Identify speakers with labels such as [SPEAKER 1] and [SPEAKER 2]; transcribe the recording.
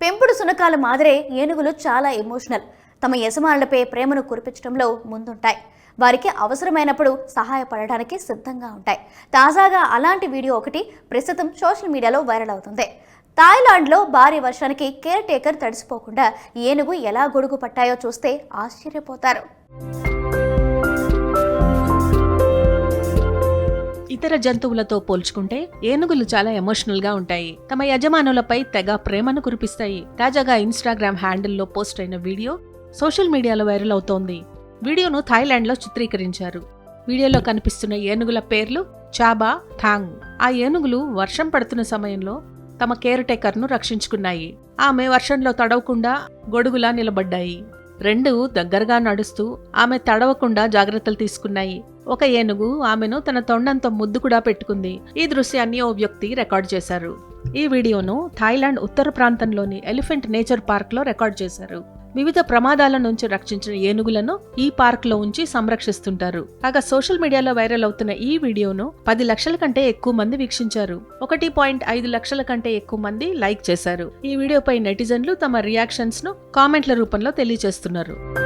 [SPEAKER 1] పెంపుడు సునకాల మాదిరే ఏనుగులు చాలా ఎమోషనల్. తమ యజమానులపై ప్రేమను కురిపించడంలో ముందుంటాయి. వారికి అవసరమైనప్పుడు సహాయపడడానికి సిద్ధంగా ఉంటాయి. తాజాగా అలాంటి వీడియో ఒకటి ప్రస్తుతం సోషల్ మీడియాలో వైరల్ అవుతుంది. థాయిలాండ్లో భారీ వర్షానికి కేర్ టేకర్ తడిసిపోకుండా ఏనుగు ఎలా గొడుగు పట్టాయో చూస్తే ఆశ్చర్యపోతారు.
[SPEAKER 2] ఇతర జంతువులతో పోల్చుకుంటే ఏనుగులు చాలా ఎమోషనల్గా ఉంటాయి. తమ యజమానులపై తెగ ప్రేమను కురిపిస్తాయి. తాజాగా ఇన్స్టాగ్రామ్ హ్యాండిల్లో పోస్ట్ అయిన వీడియో సోషల్ మీడియాలో వైరల్ అవుతోంది. వీడియోను థాయిలాండ్లో చిత్రీకరించారు. వీడియోలో కనిపిస్తున్న ఏనుగుల పేర్లు చాబా థాంగ్. ఆ ఏనుగులు వర్షం పడుతున్న సమయంలో తమ కేర్ టేకర్ను రక్షించుకున్నాయి. ఆమె వర్షంలో తడవకుండా గొడుగులా నిలబడ్డాయి. రెండు దగ్గరగా నడుస్తూ ఆమె తడవకుండా జాగ్రత్తలు తీసుకున్నాయి. ఒక ఏనుగు ఆమెను తన తొండంతో ముద్దు కూడా పెట్టుకుంది. ఈ దృశ్యాన్ని ఓ వ్యక్తి రికార్డ్ చేశారు. ఈ వీడియోను థాయిలాండ్ ఉత్తర ప్రాంతంలోని ఎలిఫెంట్ నేచర్ పార్క్లో రికార్డ్ చేశారు. వివిధ ప్రమాదాల నుంచి రక్షించిన ఏనుగులను ఈ పార్క్లో ఉంచి సంరక్షిస్తుంటారు. కాగా సోషల్ మీడియాలో వైరల్ అవుతున్న ఈ వీడియోను పది లక్షల కంటే ఎక్కువ మంది వీక్షించారు. ఒకటి పాయింట్ ఐదు లక్షల కంటే ఎక్కువ మంది లైక్ చేశారు. ఈ వీడియోపై నెటిజన్లు తమ రియాక్షన్స్ను కామెంట్ల రూపంలో తెలియజేస్తున్నారు.